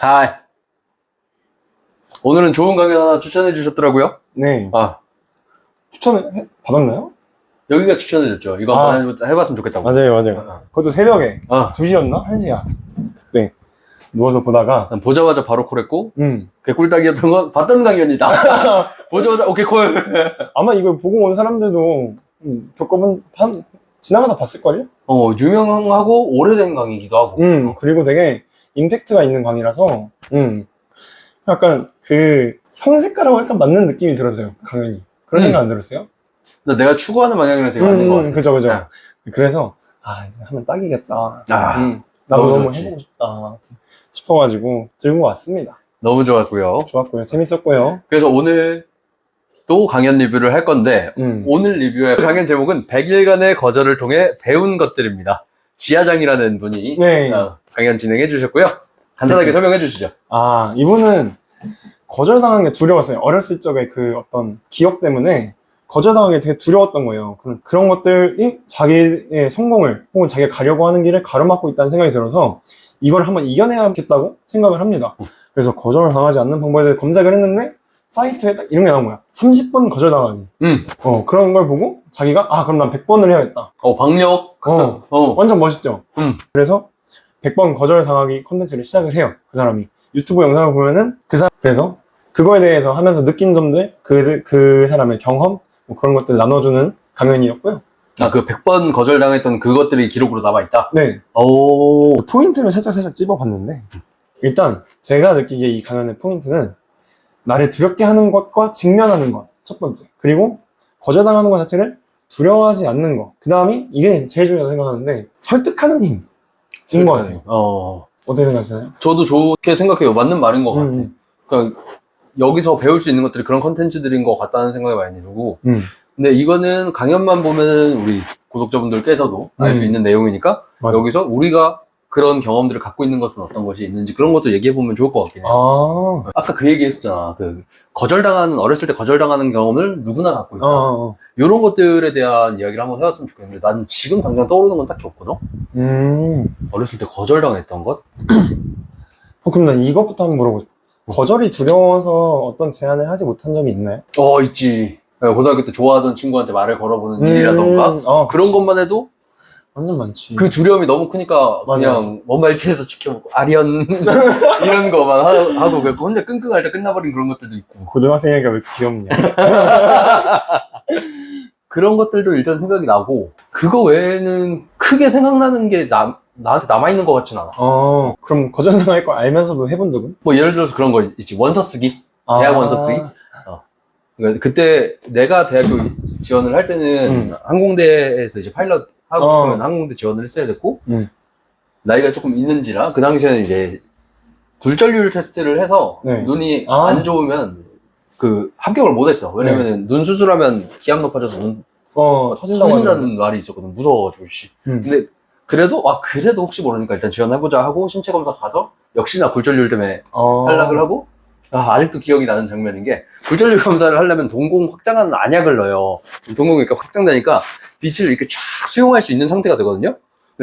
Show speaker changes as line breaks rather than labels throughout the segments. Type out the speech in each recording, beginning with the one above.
하이. 오늘은 좋은 강연 하나 추천해 주셨더라고요.
네.
아,
추천을 해- 받았나요?
여기가 추천해 줬죠. 이거
아.
한번 해봤- 해봤으면 좋겠다고.
맞아요, 맞아요. 그것도 새벽에
아,
2시였나? 1시야. 그때 누워서 보다가
난 보자마자 바로 콜했고,
음.
개꿀딱이었던 건 봤던 강연이다. 보자마자 오케이 콜.
아마 이걸 보고 온 사람들도 음, 겪어본 한 지나가다 봤을걸요?
어, 유명하고 오래된 강의기도 하고.
음. 그리고 되게 임팩트가 있는 강의라서 음. 약간 그 형색가라고 약간 맞는 느낌이 들었어요. 강연이. 그런
음.
생각 안 들었어요?
근데 내가 추구하는 방향이랑 되게 맞는 것 같아.
그죠, 그죠.
아.
그래서 아, 하면 딱이겠다.
아,
음, 나도
너무
너무,
좋지.
해보고 싶다 싶어가지고 들고 왔습니다.
너무 좋았고요.
좋았고요. 재밌었고요.
그래서 오늘 또 강연 리뷰를 할 건데,
음.
오늘 리뷰의 강연 제목은 100일간의 거절을 통해 배운 것들입니다. 지하장이라는 분이
네.
어, 강연 진행해 주셨고요. 간단하게 설명해 주시죠.
아, 이분은 거절당한 게 두려웠어요. 어렸을 적에 그 어떤 기억 때문에 거절당한 게 되게 두려웠던 거예요. 그런, 그런 것들이 자기의 성공을 혹은 자기가 가려고 하는 길을 가로막고 있다는 생각이 들어서 이걸 한번 이겨내야겠다고 생각을 합니다. 그래서 거절을 당하지 않는 방법에 대해 검색을 했는데 사이트에 딱 이런 게 나온 거야. 30번 거절당하기.
음.
어, 그런 걸 보고 자기가 아, 그럼 난 100번을 해야겠다.
어, 박력.
어.
어.
완전 멋있죠?
음.
그래서 100번 거절당하기 컨텐츠를 시작을 해요. 그 사람이. 유튜브 영상을 보면은 그 사람, 그래서 그거에 대해서 하면서 느낀 점들, 그, 그 사람의 경험, 뭐 그런 것들 나눠주는 강연이었고요.
아, 그 100번 거절당했던 그것들이 기록으로 남아있다?
네.
오.
포인트를 살짝 살짝 찝어봤는데, 일단 제가 느끼기에 이 강연의 포인트는 나를 두렵게 하는 것과 직면하는 것. 첫 번째. 그리고 거절당하는 것 자체를 두려워하지 않는 것. 그 다음이 이게 제일 중요하다고 생각하는데, 설득하는 힘인 것 같아요.
어.
어떻게 생각하시나요?
저도 좋게 생각해요. 맞는 말인 것 같아.
음.
그러니까 여기서 배울 수 있는 것들이 그런 컨텐츠들인 것 같다는 생각이 많이 들고.
음.
근데 이거는 강연만 보면은 우리 구독자분들께서도 알수
음.
있는 내용이니까
맞아.
여기서 우리가 그런 경험들을 갖고 있는 것은 어떤 것이 있는지 그런 것도 얘기해 보면 좋을 것 같긴 해요.
아,
아까 그 얘기 했었잖아. 그 거절당하는, 어렸을 때 거절당하는 경험을 누구나 갖고 있다.
어, 어.
이런 것들에 대한 이야기를 한번 해봤으면 좋겠는데 나는 지금 당장 떠오르는 건 딱히 없거든?
음.
어렸을 때 거절당했던 것?
어, 그럼 난 이것부터 한번 물어보고 싶어. 거절이 두려워서 어떤 제안을 하지 못한 점이 있나요?
어, 있지. 고등학교 때 좋아하던 친구한테 말을 걸어보는 일이라던가
음, 어,
그런
그치.
것만 해도
완전 많지.
그 두려움이 너무 크니까
맞아요.
그냥 먼 발치에서 지켜보고 아리언 이런 거만 하- 하고 그냥 혼자 끙끙 앓다 끝나버린 그런 것들도 있고
고등학생이니까 왜 이렇게 귀엽냐.
그런 것들도 일단 생각이 나고 그거 외에는 크게 생각나는 게 나, 나한테 남아있는 것 같진 않아
어, 그럼 거절당할 거 알면서도 해본 적은?
뭐 예를 들어서 그런 거 있지 원서 쓰기 대학 원서 쓰기? 그러니까 그때 내가 대학교 지원을 할 때는
음.
항공대에서 이제 파일럿 하고
어.
싶으면 항공대 지원을 했어야 됐고
음.
나이가 조금 있는지라 그 당시에는 이제 굴절률 테스트를 해서
네.
눈이
아.
안 좋으면 그 합격을 못 했어 왜냐면은 눈 수술하면 기압 높아져서 눈
어, 터진다고.
터진다는 말이 있었거든 무서워가지고 씨.
음.
근데 그래도 아 그래도 혹시 모르니까 일단 지원해보자 하고 신체 검사 가서 역시나 굴절률 때문에
어.
탈락을 하고 아, 아직도 기억이 나는 장면인 게 굴절률 검사를 하려면 동공 확장하는 안약을 넣어요. 동공이 이렇게 확장되니까 빛을 이렇게 쫙 수용할 수 있는 상태가 되거든요.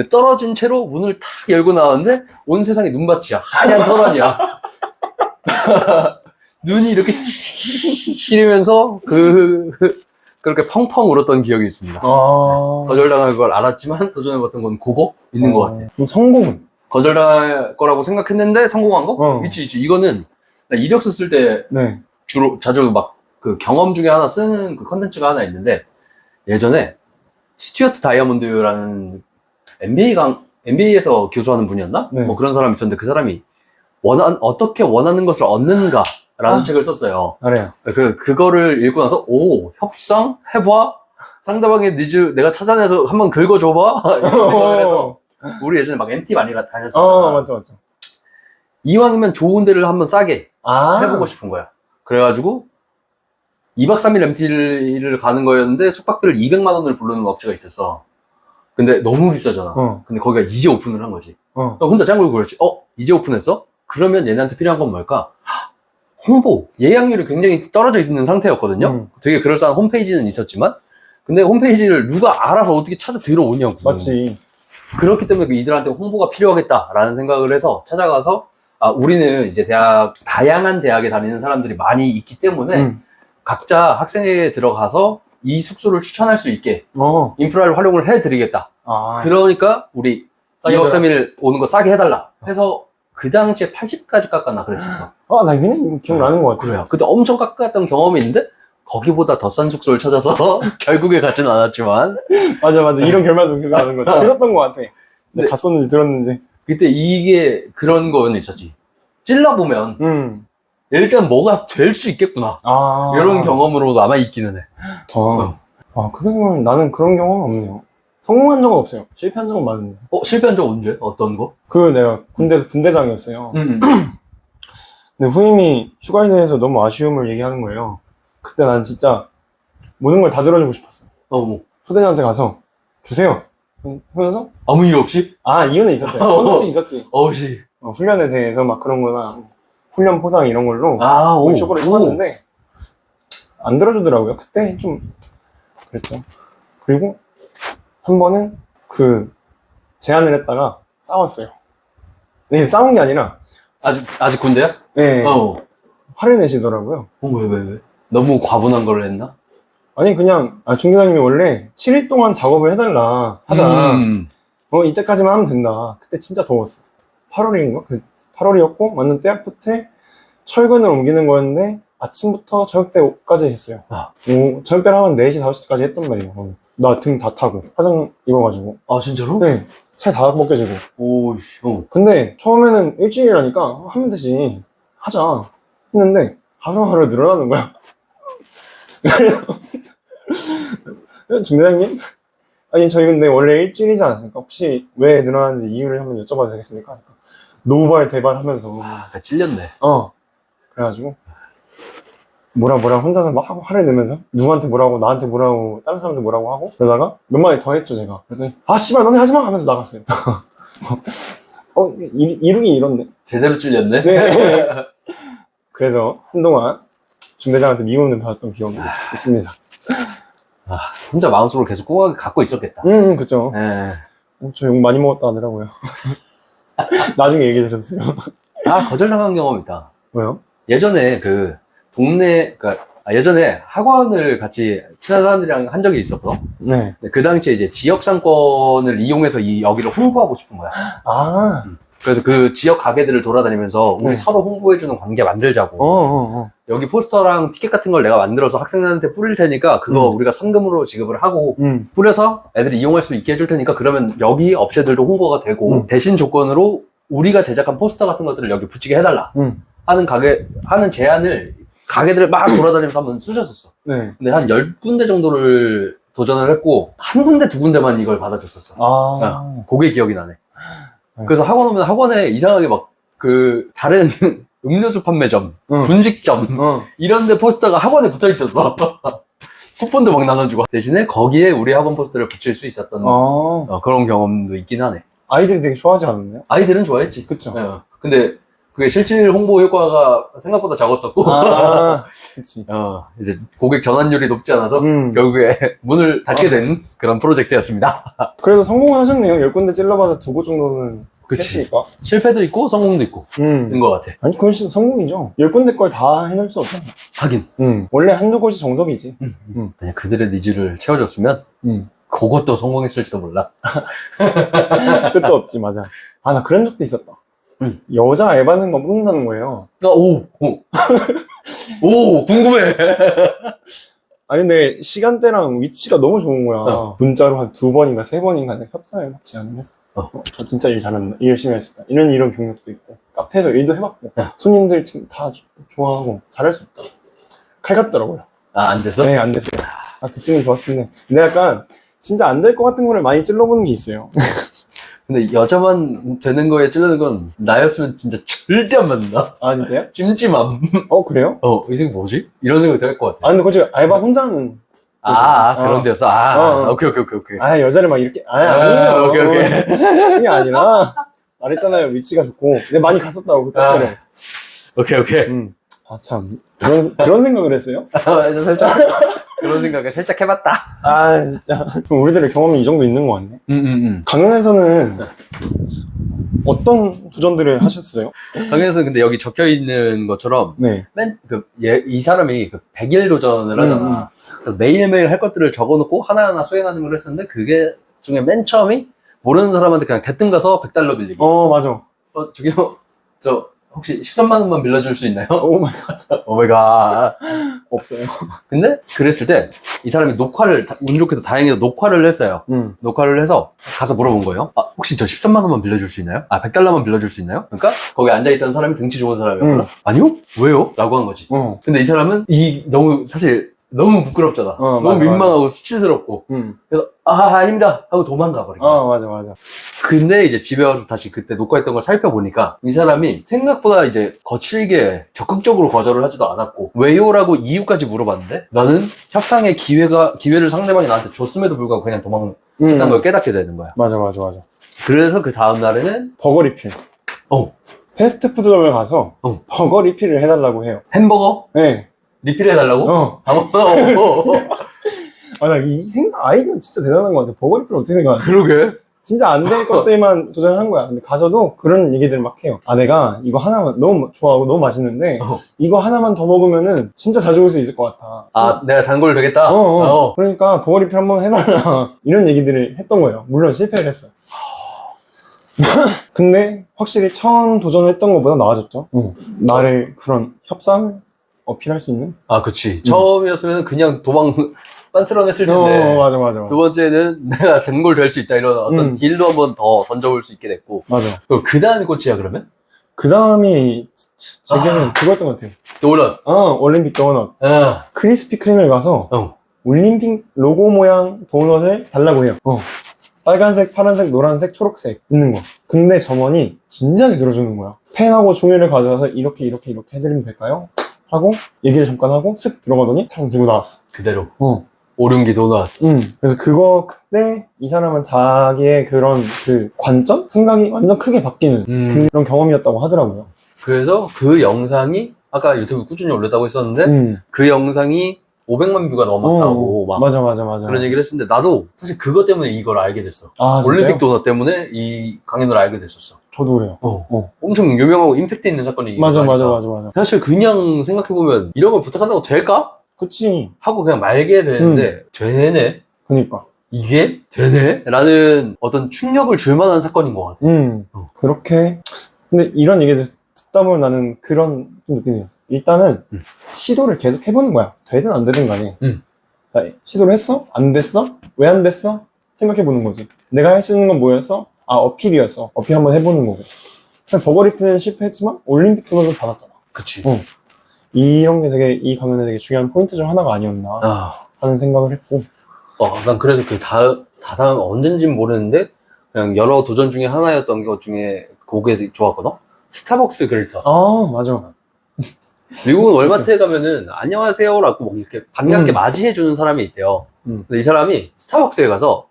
떨어진 채로 문을 탁 열고 나왔는데 온 세상이 눈밭이야. 하얀 설원이야. 눈이 이렇게 시리면서 그 그렇게 펑펑 울었던 기억이 있습니다.
어.
거절당할 걸 알았지만 도전해봤던 건 그거 있는 것 같아.
그럼 성공은?
거절당할 거라고 생각했는데 성공한 거?
어.
있지, 있지. 이거는 나 이력서 쓸 때
네.
주로 자주 막 그 경험 중에 하나 쓰는 그 컨텐츠가 하나 있는데 예전에 스튜어트 다이아몬드라는 NBA 강 NBA에서 교수하는 분이었나?
네.
뭐 그런 사람이 있었는데 그 사람이 원한 어떻게 원하는 것을 얻는가라는
아.
책을 썼어요.
알아요.
그 그거를 읽고 나서 오 협상 해봐 상대방의 니즈 내가 찾아내서 한번 긁어줘봐 이런 생각을 해서 우리 예전에 막 MT 많이 가- 다녔었잖아.
어, 맞죠, 맞죠.
이왕이면 좋은 데를 한번 싸게
아.
해보고 싶은 거야. 그래가지고 2박 3일 MT를 가는 거였는데 숙박비를 200만 원을 부르는 업체가 있었어. 근데 너무 비싸잖아.
어,
근데 거기가 이제 오픈을 한 거지.
어.
나 혼자 짱 걸고 그랬지. 어? 이제 오픈했어? 그러면 얘네한테 필요한 건 뭘까? 헉, 홍보. 예약률이 굉장히 떨어져 있는 상태였거든요.
음.
되게 그럴싸한 홈페이지는 있었지만 근데 홈페이지를 누가 알아서 어떻게 찾아 들어오냐고.
맞지.
그렇기 때문에 그 이들한테 홍보가 필요하겠다라는 생각을 해서 찾아가서 아, 우리는 이제 대학, 다양한 대학에 다니는 사람들이 많이 있기 때문에
음.
각자 학생회에 들어가서 이 숙소를 추천할 수 있게
어.
인프라를 활용을 해드리겠다.
아.
그러니까 우리
싸게
2박
해달라.
3일 오는 거 싸게 해달라. 해서 그 당시에 80까지 깎았나 그랬었어.
아, 나 이거 기억나는 것 같아.
그래요. 그때 엄청 깎았던 경험이 있는데 거기보다 더 싼 숙소를 찾아서 결국에 가지는 않았지만
맞아, 맞아. 이런 결말도 기억나는 것 같아. 들었던 것 같아.
네.
근데 갔었는지 들었는지.
그때 이게 그런 거는 있었지. 찔러보면
음.
일단 뭐가 될 수 있겠구나.
아.
이런 경험으로 남아 있기는 해.
저. 아, 그러면 나는 그런 경험은 없네요. 성공한 적은 없어요. 실패한 적은 많은데.
어, 실패한 적 언제? 어떤 거?
그 내가 군대에서 분대장이었어요.
음.
근데 후임이 휴가에 대해서 너무 아쉬움을 얘기하는 거예요. 그때 난 진짜 모든 걸 다 들어주고 싶었어.
어, 뭐.
후대장한테 가서 주세요. 하면서
아무 이유 없이?
아 이유는 있었어요.
어.
컨텐츠 있었지.
어우씨.
어, 훈련에 대해서 막 그런 거나 훈련 포상 이런 걸로
아, 오.
쇼크를 쳐봤는데 안 들어주더라고요. 그때 좀 그랬죠. 그리고 한 번은 그 제안을 했다가 싸웠어요. 네, 싸운 게 아니라
아직, 아직 군대야?
네,
어.
화를 내시더라고요.
어, 왜, 왜, 왜? 너무 과분한 걸 했나?
아니 그냥 아, 중대장님이 원래 7일 동안 작업을 해달라 하자.
음.
어 이때까지만 하면 된다. 그때 진짜 더웠어. 8월인가? 그 8월이었고 완전 때 앞부터 철근을 옮기는 거였는데 아침부터 저녁 때까지 했어요.
아.
오, 저녁 때를 하면 4시, 5시까지 했단 말이에요. 나 등 다 타고 화장 입어가지고
아, 진짜로?
네, 살다 벗겨지고
오 씨. 어.
근데 처음에는 일주일이라니까 하면 되지 하자 했는데 하루하루 늘어나는 거야 중대장님? 아니 저희 근데 원래 일주일이지 않습니까? 혹시 왜 늘어나는지 이유를 한번 여쭤봐도 되겠습니까? 노발 대발 하면서.
아, 나 찔렸네.
어. 그래가지고 뭐라 뭐라 혼자서 막 하고 화를 내면서 누구한테 뭐라고 나한테 뭐라고 다른 사람한테 뭐라고 하고 그러다가 몇 마디 더 했죠 제가. 그랬더니 아 씨발 너네 하지마! 하면서 나갔어요. 어 이, 이름이 이렇네.
제대로 찔렸네?
네. 그래서 한동안 중대장한테 미움을 받았던 기억이 있습니다
혼자 마음속으로 계속 꽁하게 갖고 있었겠다.
음, 음 그쵸
예.
저 욕 많이 먹었다 하더라고요 나중에 얘기 들었어요
아, 거절당한 경험 있다.
뭐요?
예전에 그, 동네, 그, 아, 예전에 학원을 같이 친한 사람들이랑 한 적이 있었거든.
네.
근데 그 당시에 이제 지역 상권을 이용해서 이 여기를 홍보하고 싶은 거야.
아,
그래서 그 지역 가게들을 돌아다니면서 우리
네.
서로 홍보해주는 관계 만들자고.
어, 어, 어.
여기 포스터랑 티켓 같은 걸 내가 만들어서 학생들한테 뿌릴 테니까 그거
음.
우리가 상금으로 지급을 하고
음,
뿌려서 애들이 이용할 수 있게 해줄 테니까 그러면 여기 업체들도 홍보가 되고
음.
대신 조건으로 우리가 제작한 포스터 같은 것들을 여기 붙이게 해달라
음.
하는 가게 하는 제안을 가게들을 막 돌아다니면서 한번 쓰셨었어.
네.
근데 한 10군데 정도를 도전을 했고 한 군데 두 군데만 이걸 받아줬었어.
아,
그게 기억이 나네.
네.
그래서 학원 오면 학원에 이상하게 막 그 다른 음료수 판매점,
응.
분식점
어.
이런 데 포스터가 학원에 붙어 있었어. 쿠폰도 막 나눠주고 대신에 거기에 우리 학원 포스터를 붙일 수 있었던
어.
어, 그런 경험도 있긴 하네.
아이들이 되게 좋아하지 않았나요?
아이들은 좋아했지.
그쵸.
어. 근데 그게 실질 홍보 효과가 생각보다 적었었고,
아, 그치.
어, 이제 고객 전환율이 높지 않아서
음.
결국에 문을 닫게 된 그런 프로젝트였습니다.
그래도 성공을 하셨네요. 열 군데 찔러봐서 두 곳 정도는
그치.
했으니까.
실패도 있고 성공도 있고,
음.
인것 같아.
아니, 그건 성공이죠. 열 군데 걸 다 해낼 수 없잖아.
하긴.
음. 원래 한두 곳이 정석이지.
만약 그들의 니즈를 채워줬으면,
음.
그것도 성공했을지도 몰라.
끝도 없지, 맞아. 아, 나 그런 적도 있었다.
음.
여자 알바생만 뽑는다는 거예요.
아, 오, 오. 오, 궁금해.
아니, 근데 시간대랑 위치가 너무 좋은 거야.
어.
문자로 한 두 번인가 세 번인가 내가 협상을 제안을 했어.
어.
저 진짜 일 잘한다. 일 열심히 했습니다. 이런 이런 경력도 있고. 카페에서 일도 해봤고.
어.
손님들 지금 다 조- 좋아하고 잘할 수 있다. 칼 같더라고요.
아, 안 됐어?
네, 안 됐어요. 아, 됐으면 좋았을 텐데. 근데 약간 진짜 안 될 것 같은 거를 많이 찔러보는 게 있어요.
근데 여자만 되는 거에 찔르는 건 나였으면 진짜 절대 안 만나.
아, 진짜요?
찜찜함.
어, 그래요?
어, 이 새끼 뭐지? 이런 생각이 들것 같아.
아, 근데 그거 알바 혼자는.
아, 아,
어.
그런 데였어. 아,
어, 어.
오케이, 오케이, 오케이, 오케이.
아, 여자를 막 이렇게. 아,
아,
아니에요.
오케이, 오케이.
그게 아니라. 말했잖아요. 위치가 좋고. 근데 많이 갔었다고, 그
아.
카페를.
오케이, 오케이.
음. 아, 참. 그런, 그런 생각을 했어요?
아, 살짝 그런 생각을 살짝 해봤다.
아, 진짜. 그럼 우리들의 경험이 이 정도 있는 거 같네.
음, 음, 음.
강연에서는 어떤 도전들을 하셨어요?
강연에서 근데 여기 적혀 있는 것처럼
네.
맨, 그, 얘, 이 사람이 그 100일 도전을 하잖아.
음, 음.
그래서 매일매일 할 것들을 적어놓고 하나하나 수행하는 걸 했었는데 그게 중에 맨 처음이 모르는 사람한테 그냥 대뜸 가서 100달러 빌리기. 어,
어, 맞아.
저기요, 저, 혹시 13만 원만 빌려줄 수 있나요?
오 마이
오메가.
없어요.
근데 그랬을 때 이 사람이 녹화를, 다- 운 좋게도 다행히도 녹화를 했어요.
음.
녹화를 해서 가서 물어본 거예요. 아, 혹시 저 13만 원만 빌려줄 수 있나요? 아, 100달러만 빌려줄 수 있나요? 그러니까 거기 앉아있던 사람이 등치 좋은 사람이었거든?
음.
아니요? 왜요? 라고 한 거지.
어.
근데 이 사람은 이 너무 사실 너무 부끄럽잖아.
어,
너무
맞아,
민망하고 수치스럽고.
음.
그래서 아, 아닙니다. 하고 도망가 버린 거야.
어, 맞아, 맞아.
근데 이제 집에 와서 다시 그때 녹화했던 걸 살펴보니까 이 사람이 생각보다 이제 거칠게 적극적으로 거절을 하지도 않았고 왜요라고 이유까지 물어봤는데 나는 협상의 기회가 기회를 상대방이 나한테 줬음에도 불구하고 그냥 도망갔다는
음.
걸 깨닫게 되는 거야.
맞아, 맞아, 맞아.
그래서 그 다음 날에는
버거 리필.
어
패스트푸드점을 가서
어.
버거 리필을 해달라고 해요.
햄버거
네.
리필해달라고?
어.
아, 어, 어, 어.
아, 나 이 생각, 아이디어 진짜 대단한 것 같아. 버거 리필 어떻게 생각하냐?
그러게.
진짜 안 될 것들만 도전한 거야. 근데 가서도 그런 얘기들 막 해요. 아, 내가 이거 하나만 너무 좋아하고 너무 맛있는데,
어.
이거 하나만 더 먹으면은 진짜 자주 올 수 있을 것 같아.
아 내가 단골 되겠다.
어, 어. 그러니까 버거 리필 한번 해달라. 이런 얘기들을 했던 거예요. 물론 실패를 했어요. 근데 확실히 처음 도전했던 것보다 나아졌죠. 나를 그런 협상을 어필할 수 있는?
아, 그치. 처음이었으면 그냥 도망, 빤스런했을 텐데.
어, 맞아, 맞아.
두 번째는 내가 된골 될수 있다 이런 어떤
음.
딜도 한번 더 던져볼 수 있게 됐고.
맞아.
그럼 그 다음이 꽃이야, 그러면?
그 다음이 제게는 그거였던 것 같아요.
도넛.
어, 올림픽 도넛.
아,
크리스피 크림을 가서
어.
올림픽 로고 모양 도넛을 달라고 해요. 어. 빨간색, 파란색, 노란색, 초록색 있는 거. 근데 점원이 진지하게 들어주는 거야. 펜하고 종이를 가져와서 이렇게 이렇게 이렇게 해드리면 될까요? 하고 얘기를 잠깐 하고 쓱 들어가더니 탕 들고 나왔어.
그대로.
어.
오름기 도넛.
음. 그래서 그거 그때 이 사람은 자기의 그런 그 관점? 생각이 완전 크게 바뀌는
음.
그런 경험이었다고 하더라고요.
그래서 그 영상이 아까 유튜브 꾸준히 올렸다고 했었는데
음.
그 영상이 500만 뷰가 넘었다고
어,
막
맞아 맞아 맞아.
그런 얘기를 했었는데 나도 사실 그것 때문에 이걸 알게 됐어.
아, 진짜요?
올림픽 도넛 때문에 이 강연을 알게 됐었어.
저도 그래요.
어.
어.
엄청 유명하고 임팩트 있는 사건이
맞아 맞아. 맞아 맞아.
사실 그냥 생각해보면 이런 걸 부탁한다고 될까?
그치.
하고 그냥 말게 되는데 되네?
그니까.
이게 되네? 라는 어떤 충격을 줄 만한 사건인 것 같아.
음.
어.
그렇게. 근데 이런 얘기를 듣다 보면 나는 그런 느낌이었어. 일단은
음.
시도를 계속 해보는 거야. 되든 안 되든 간에.
음.
자, 시도를 했어? 안 됐어? 왜 안 됐어? 생각해보는 거지. 내가 할 수 있는 건 뭐였어? 아, 어필이었어. 어필 한번 해보는 거고. 그냥 버거리프는 실패했지만 올림픽 도넛은 받았잖아.
그치.
어. 이런 게 되게 이 강연에 되게 중요한 포인트 중 하나가 아니었나
아,
하는 생각을 했고.
어, 난 그래서 그 다음, 다다음 언젠진 모르는데 그냥 여러 도전 중에 하나였던 것 중에 그게 좋았거든? 스타벅스 그릴터.
아, 맞아.
미국은 월마트에 가면은 안녕하세요라고 뭐 이렇게 반갑게
음.
맞이해 주는 사람이 있대요.
음.
근데 이 사람이 스타벅스에 가서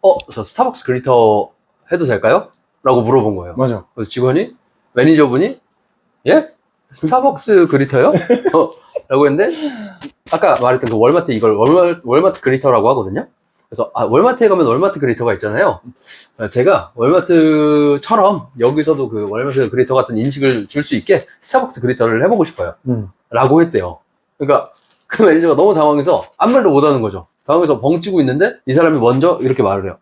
어, 저 스타벅스 그리터 해도 될까요? 라고 물어본 거예요.
맞아.
그래서 직원이 매니저분이 예? 스타벅스 그리터요? 어, 라고 했는데 아까 말했던 그 월마트 이걸 월마, 월마트 그리터라고 하거든요. 그래서 아 월마트에 가면 월마트 그리터가 있잖아요. 어, 제가 월마트처럼 여기서도 그 월마트 그리터 같은 인식을 줄 수 있게 스타벅스 그리터를 해보고 싶어요.
음.
라고 했대요. 그러니까 그 매니저가 너무 당황해서 아무 말도 못하는 거죠. 당황해서 벙찌고 있는데 이 사람이 먼저 이렇게 말을 해요.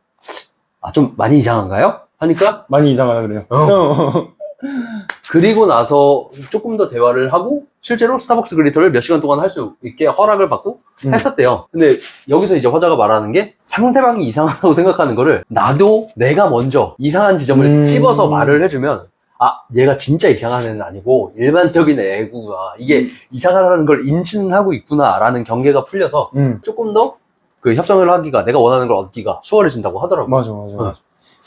아 좀 많이 이상한가요? 하니까
많이 이상하다 그래요.
어. 그리고 나서 조금 더 대화를 하고 실제로 스타벅스 그리터를 몇 시간 동안 할 수 있게 허락을 받고
음.
했었대요. 근데 여기서 이제 화자가 말하는 게 상대방이 이상하다고 생각하는 거를 나도 내가 먼저 이상한 지점을
음.
찝어서 말을 해주면 아 얘가 진짜 이상한 애는 아니고 일반적인 애구나 이게 이상하다는 걸 인식하고 있구나라는 경계가 풀려서
음.
조금 더 그 협상을 하기가 내가 원하는 걸 얻기가 수월해진다고 하더라고.
맞아, 맞아, 맞아.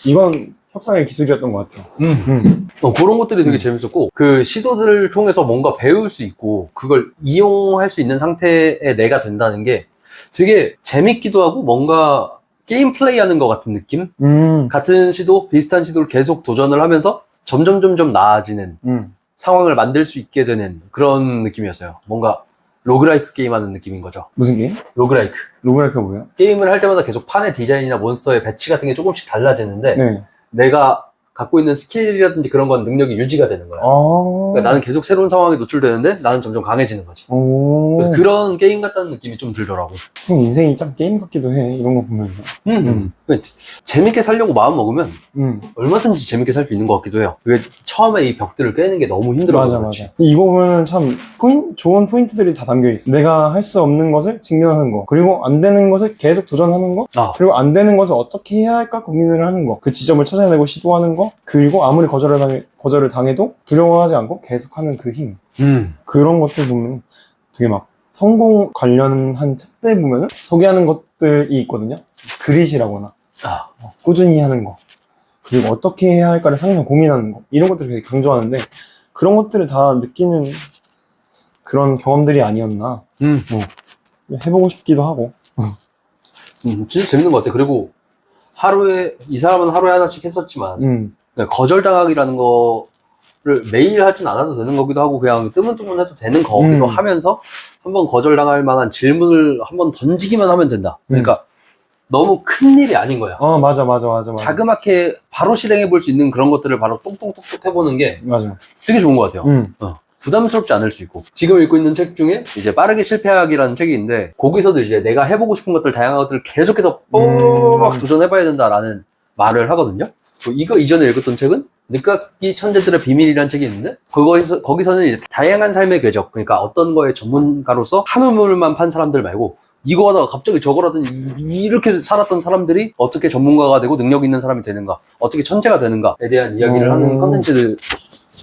이건 협상의 기술이었던 것 같아요.
음.
음.
어, 그런 것들이 되게
음.
재밌었고, 그 시도들을 통해서 뭔가 배울 수 있고, 그걸 이용할 수 있는 상태의 내가 된다는 게 되게 재밌기도 하고, 뭔가 게임 플레이 하는 것 같은 느낌?
음.
같은 시도, 비슷한 시도를 계속 도전을 하면서 점점 점점 나아지는
음.
상황을 만들 수 있게 되는 그런 느낌이었어요. 뭔가 로그라이크 게임 하는 느낌인 거죠.
무슨 게임?
로그라이크.
로그라이크가 뭐예요?
게임을 할 때마다 계속 판의 디자인이나 몬스터의 배치 같은 게 조금씩 달라지는데,
네.
내가 갖고 있는 스킬이라든지 그런 건 능력이 유지가 되는 거야.
아.
그러니까 나는 계속 새로운 상황에 노출되는데 나는 점점 강해지는 거지.
오.
그래서 그런 게임 같다는 느낌이 좀 들더라고.
형 인생이 참 게임 같기도 해. 이런 거 보면.
음. 그러니까 재밌게 살려고 마음 먹으면
음.
얼마든지 재밌게 살 수 있는 것 같기도 해요. 그게 처음에 이 벽들을 깨는 게 너무 힘들어서
맞아,
그렇지.
맞아. 이거 보면 참 포인, 좋은 포인트들이 다 담겨 있어. 내가 할 수 없는 것을 직면하는 거. 그리고 안 되는 것을 계속 도전하는 거.
아,
그리고 안 되는 것을 어떻게 해야 할까 고민을 하는 거. 그 지점을 찾아내고 시도하는 거. 그리고 아무리 거절을, 당해, 거절을 당해도 두려워하지 않고 계속하는 그 힘.
음.
그런 것들 보면 되게 막 성공 관련한 책들 보면은 소개하는 것들이 있거든요. 그릿이라거나
아,
어, 꾸준히 하는 거. 그리고 어떻게 해야 할까를 항상 고민하는 거. 이런 것들을 되게 강조하는데 그런 것들을 다 느끼는 그런 경험들이 아니었나.
음.
해보고 싶기도 하고.
음, 진짜 재밌는 것 같아. 그리고 하루에, 이 사람은 하루에 하나씩 했었지만,
음.
그러니까 거절당하기라는 거를 매일 하진 않아도 되는 거기도 하고, 그냥 뜨문뜨문 해도 되는 거기도
음.
하면서, 한번 거절당할 만한 질문을 한번 던지기만 하면 된다. 그러니까, 너무 큰 일이 아닌 거야.
어, 맞아, 맞아, 맞아, 맞아.
자그맣게 바로 실행해 볼 수 있는 그런 것들을 바로 똥똥똑똑 해보는 게
맞아.
되게 좋은 것 같아요.
음.
부담스럽지 않을 수 있고 지금 읽고 있는 책 중에 이제 빠르게 실패하기라는 책이 있는데 거기서도 이제 내가 해보고 싶은 것들 다양한 것들을 계속해서 뽀막
음.
도전해봐야 된다라는 말을 하거든요. 그 이거 이전에 읽었던 책은 늦깎이 천재들의 비밀이라는 책이 있는데 그거에서 거기서는 이제 다양한 삶의 궤적 그러니까 어떤 거에 전문가로서 한 우물만 판 사람들 말고 이거 하다가 갑자기 저거라든 이- 이렇게 살았던 사람들이 어떻게 전문가가 되고 능력 있는 사람이 되는가 어떻게 천재가 되는가에 대한 이야기를
음.
하는 컨텐츠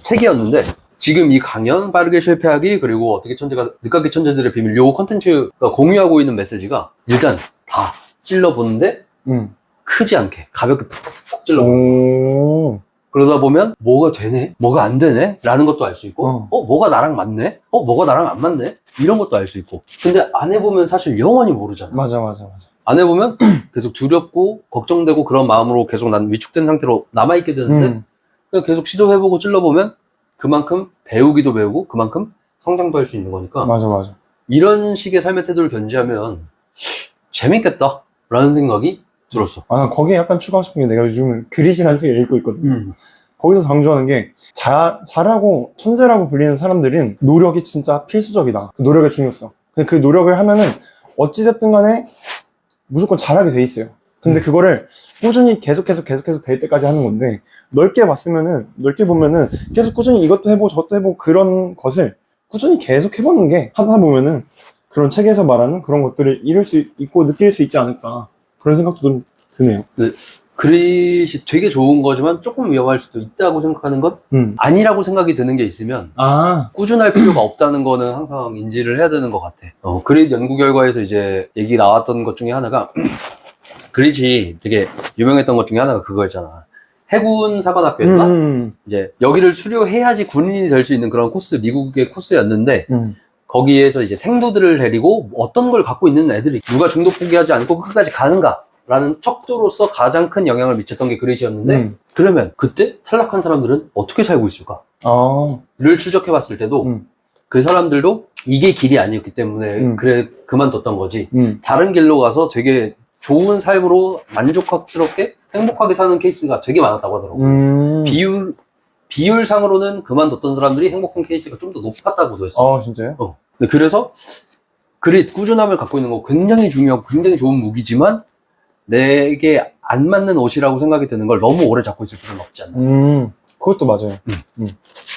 책이었는데 지금 이 강연 빠르게 실패하기 그리고 어떻게 천재가 늦깎이 천재들의 비밀 요 컨텐츠가 공유하고 있는 메시지가 일단 다 찔러보는데
음.
크지 않게 가볍게 푹푹 찔러보
오.
그러다 보면 뭐가 되네 뭐가 안 되네 라는 것도 알 수 있고
어.
어. 뭐가 나랑 맞네 어 뭐가 나랑 안 맞네 이런 것도 알 수 있고 근데 안 해보면 사실 영원히 모르잖아
맞아, 맞아, 맞아.
안 해보면 계속 두렵고 걱정되고 그런 마음으로 계속 난 위축된 상태로 남아있게 되는데
음.
계속 시도해보고 찔러보면 그만큼 배우기도 배우고 그만큼 성장도 할 수 있는 거니까
맞아, 맞아.
이런 식의 삶의 태도를 견지하면 재밌겠다 라는 생각이 들었어
아, 난 거기에 약간 추가하고 싶은 게 내가 요즘 그릿이라는 책을 읽고 있거든.
음.
거기서 강조하는 게 자, 잘하고 천재라고 불리는 사람들은 노력이 진짜 필수적이다. 그 노력의 중요성. 근데 그 노력을 하면은 어찌됐든 간에 무조건 잘하게 돼 있어요. 근데
음.
그거를 꾸준히 계속해서 계속해서 될 때까지 하는 건데 넓게 봤으면은 넓게 보면은 계속 꾸준히 이것도 해보고 저것도 해보고 그런 것을 꾸준히 계속 해보는 게 하다 보면은 그런 책에서 말하는 그런 것들을 이룰 수 있고 느낄 수 있지 않을까 그런 생각도 좀 드네요.
그릿이 되게 좋은 거지만 조금 위험할 수도 있다고 생각하는 건
음.
아니라고 생각이 드는 게 있으면
아,
꾸준할 필요가 없다는 거는 항상 인지를 해야 되는 것 같아. 어, 그릿 연구 결과에서 이제 얘기 나왔던 것 중에 하나가 그릿이 되게 유명했던 것 중에 하나가 그거였잖아. 해군 사관학교였나?
음,
이제 여기를 수료해야지 군인이 될 수 있는 그런 코스, 미국의 코스였는데
음.
거기에서 이제 생도들을 데리고 어떤 걸 갖고 있는 애들이 누가 중도 포기하지 않고 끝까지 가는가라는 척도로서 가장 큰 영향을 미쳤던 게 그릿이었는데
음.
그러면 그때 탈락한 사람들은 어떻게 살고 있을까?
아,
를 추적해 봤을 때도
음.
그 사람들도 이게 길이 아니었기 때문에
음.
그래 그만뒀던 거지
음.
다른 길로 가서 되게 좋은 삶으로 만족스럽게 행복하게 사는 케이스가 되게 많았다고 하더라고
음.
비율 비율상으로는 그만뒀던 사람들이 행복한 케이스가 좀 더 높았다고도 했어
아, 진짜요?
네, 그래서 그릿 꾸준함을 갖고 있는 거 굉장히 중요하고 굉장히 좋은 무기지만 내게 안 맞는 옷이라고 생각이 드는 걸 너무 오래 잡고 있을 필요는 없지 않나
음, 그것도 맞아요.
음.
음.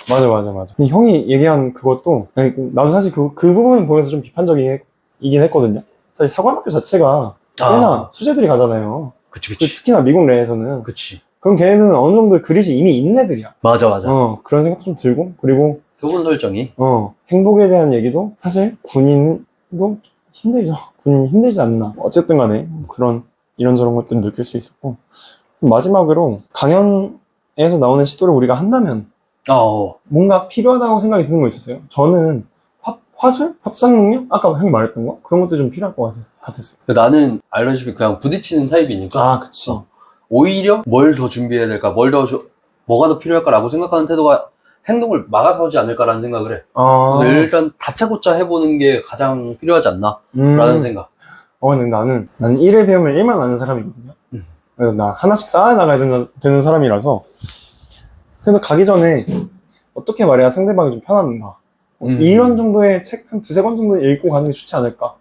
맞아, 맞아, 맞아. 근데 형이 얘기한 그것도, 나도 사실 그, 그 부분 보면서 좀 비판적이긴 했거든요. 사실 사관학교 자체가 꽤나 수재들이 가잖아요.
그치
그
그치
특히나 미국 내에서는.
그치
그럼 걔네는 어느 정도 그릿이 이미 있는 애들이야.
맞아 맞아
어, 그런 생각도 좀 들고, 그리고,
교본 설정이
어, 행복에 대한 얘기도 사실 군인도 힘들죠. 군인이 힘들지 않나. 어쨌든 간에 그런 이런저런 것들을 느낄 수 있었고. 마지막으로 강연에서 나오는 시도를 우리가 한다면
어
뭔가 필요하다고 생각이 드는 거 있었어요. 저는 화, 화술? 협상 능력? 아까 형이 말했던 거? 그런 것도 좀 필요할 것 같았, 같았어요.
나는 알다시피 그냥 부딪히는 타입이니까
아, 그치.
어. 오히려 뭘 더 준비해야 될까, 뭘 더, 주- 뭐가 더 필요할까라고 생각하는 태도가 행동을 막아서 하지 않을까라는 생각을 해.
아,
그래서 일단 다짜고짜 해보는 게 가장 필요하지 않나,
음.
라는 생각.
어, 근데 나는, 나는 일을 배우면 일만 아는 사람이거든요.
음.
그래서 나 하나씩 쌓아나가야 되는, 되는 사람이라서, 그래서 가기 전에 어떻게 말해야 상대방이 좀 편한가.
음.
2년 정도의 책 한 두세 권 정도 읽고 가는 게 좋지 않을까.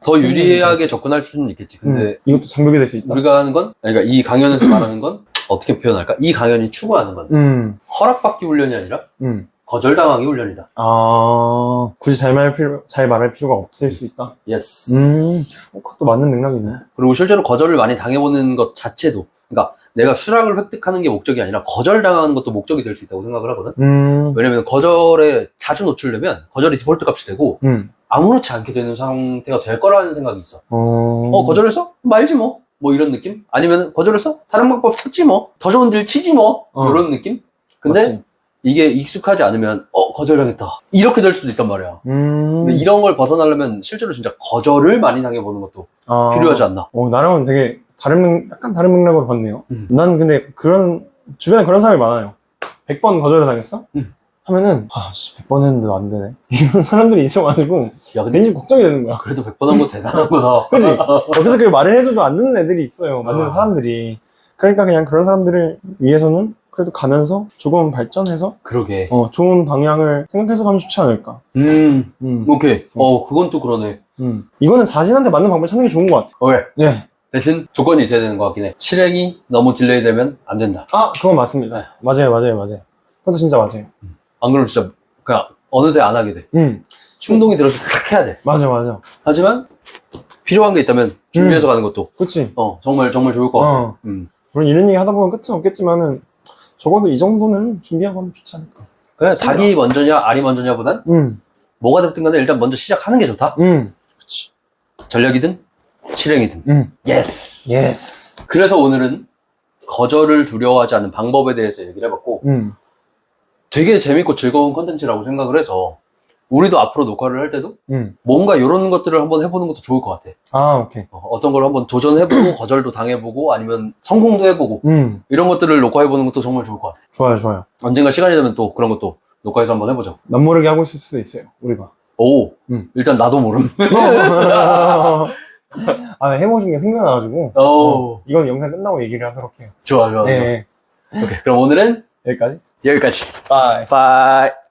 더 유리하게 접근할 수는 있겠지. 근데
음, 이것도 장벽이 될 수 있다.
우리가 하는 건, 그러니까 이 강연에서 말하는 건 어떻게 표현할까? 이 강연이 추구하는 건
음,
허락받기 훈련이 아니라
음.
거절당하기 훈련이다.
아, 굳이 잘 말할 필요, 잘 말할 필요가 없을 수 있다.
예스.
음, 어, 그것도 맞는 맥락이네.
그리고 실제로 거절을 많이 당해보는 것 자체도, 그러니까 내가 수락을 획득하는 게 목적이 아니라 거절당하는 것도 목적이 될 수 있다고 생각을 하거든.
음,
왜냐면 거절에 자주 노출되면 거절이 디폴트 값이 되고
음,
아무렇지 않게 되는 상태가 될 거라는 생각이 있어.
어,
어, 거절했어? 말지 뭐. 뭐 이런 느낌? 아니면 거절했어? 다른 방법 찾지 뭐. 더 좋은 딜 치지 뭐.
어.
이런 느낌? 근데
맞지?
이게 익숙하지 않으면 어, 거절당했다. 이렇게 될 수도 있단 말이야.
음,
근데 이런 걸 벗어나려면 실제로 진짜 거절을 많이 당해보는 것도
아,
필요하지 않나.
어, 나랑은 되게 다른 맥, 약간 다른 맥락으로 봤네요.
음.
난 근데 그런, 주변에 그런 사람이 많아요. 100번 거절을 당했어?
음.
하면은, 아, 씨, 100번 했는데도 안 되네. 이런 사람들이 있어가지고,
야, 근데
괜히 걱정이 되는 거야.
그래도 100번 한 거 대단한 거다.
그지? 옆에서 그 말을 해줘도 안 듣는 애들이 있어요. 맞는
아.
사람들이. 그러니까 그냥 그런 사람들을 위해서는 그래도 가면서 조금 발전해서,
그러게.
어, 좋은 방향을 생각해서 가면 좋지 않을까.
음,
음,
오케이. 어, 그건 또 그러네.
음. 이거는 자신한테 맞는 방법을 찾는 게 좋은 것 같아.
어, 왜?
네.
대신 조건이 있어야 되는 것 같긴 해. 실행이 너무 딜레이 되면 안 된다.
아, 그건 맞습니다.
네.
맞아요, 맞아요, 맞아요. 그것도 진짜 맞아요.
안 그러면 진짜 그냥 어느새 안 하게 돼.
음,
충동이 들어서 탁 해야 돼.
맞아, 맞아.
하지만 필요한 게 있다면 준비해서 가는 것도
그치?
어 정말 정말 좋을 것 같아.
어.
음.
물론 이런 얘기 하다 보면 끝은 없겠지만은, 적어도 이 정도는 준비하고 하면 좋지 않을까.
그래 닭이 먼저냐 알이 먼저냐보단
음,
뭐가 됐든 간에 일단 먼저 시작하는 게 좋다.
음,
전략이든 실행이든.
음.
예스.
예스.
그래서 오늘은 거절을 두려워하지 않는 방법에 대해서 얘기를 해봤고
음,
되게 재밌고 즐거운 컨텐츠라고 생각을 해서 우리도 앞으로 녹화를 할 때도
음.
뭔가 이런 것들을 한번 해보는 것도 좋을 것 같아.
아, 오케이.
어, 떤걸 한번 도전해보고 거절도 당해보고 아니면 성공도 해보고
음,
이런 것들을 녹화해보는 것도 정말 좋을 것 같아.
좋아요, 좋아요.
언젠가 시간이 되면 또 그런 것도 녹화해서 한번 해보자.
남모르게 하고 있을 수도 있어요, 우리가.
오,
음.
일단 나도 모름.
아, 해보신 게 생각나가지고.
오,
이건 영상 끝나고 얘기를 하도록 해요.
좋아, 좋아.
네,
좋아. 오케이, 그럼 오늘은
여기까지.
여기까지.
바이.
바이.